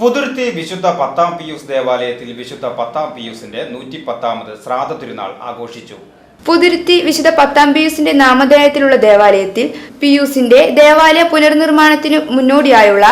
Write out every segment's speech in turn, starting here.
Puthuruthy വിശുദ്ധ പത്താം Pius ദേവാലയത്തിൽ വിശുദ്ധ പത്താം പിയൂസിന്റെ നൂറ്റി പത്താമത് ശ്രാദ്ധ തിരുനാൾ ആഘോഷിച്ചു. പുതുരുത്തി വിശുദ്ധ പത്താം പിയൂസിന്റെ നാമധേയത്തിലുള്ള ദേവാലയത്തിൽ പിയൂസിന്റെ ദേവാലയ പുനർനിർമ്മാണത്തിന് മുന്നോടിയായുള്ള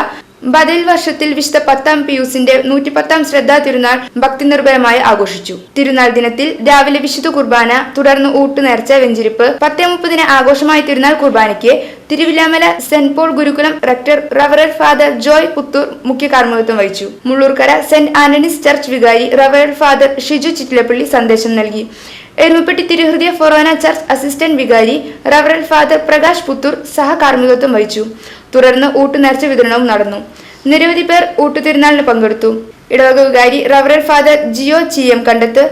ബദൽ വർഷത്തിൽ വിശുദ്ധ പത്താം പിയൂസിന്റെ നൂറ്റിപ്പത്താം ശ്രദ്ധാ തിരുനാൾ ഭക്തി നിർഭരമായി ആഘോഷിച്ചു. തിരുനാൾ ദിനത്തിൽ രാവിലെ വിശുദ്ധ കുർബാന തുടർന്ന് ഊട്ടുനേർച്ച വെഞ്ചിരിപ്പ് പത്തേ മുപ്പതിന് ആഘോഷമായ തിരുനാൾ കുർബാനയ്ക്ക് Thiruvilwamala Saint Paul Gurukulam rector റവറൽ father Joy Puthur മുഖ്യ കാർമ്മികത്വം വഹിച്ചു. മുള്ളൂർക്കര സെന്റ് ആന്റണീസ് ചർച്ച് വികാരി റവറൽ ഫാദർ ഷിജു ചിറ്റിലപ്പള്ളി സന്ദേശം നൽകി. എരുമപ്പെട്ടി തിരുഹൃദയ ഫൊറോന ചർച്ച് അസിസ്റ്റന്റ് വികാരി റവറൽ ഫാദർ പ്രകാശ് പുത്തൂർ സഹകാർമ്മികത്വം വഹിച്ചു. തുടർന്ന് ഊട്ടുനേർച്ച വിതരണവും നടന്നു. നിരവധി പേർ ഊട്ടുതിരുനാളിന് പങ്കെടുത്തു. ഇടവക വികാരി റവറൽ ഫാദർ ജിയോ ചി എം കണ്ടത്ത്.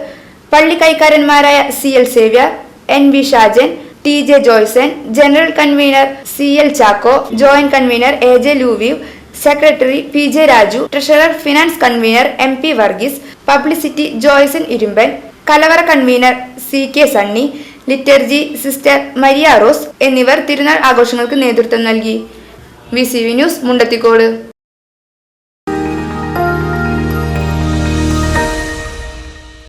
പള്ളി കൈക്കാരന്മാരായ C L Xavier N V Shajan T J Joyson general convener C L Chacko joint convener A J ലൂവീവ് secretary P J Raju treasurer finance convener M P Varghese publicity Joyson Irumban കലവറ convener C K Sunny liturgy sister Maria Rose എന്നിവർ തിരുനാൾ ആഘോഷങ്ങൾക്ക് നേതൃത്വം നൽകി. V C V news Mundathikode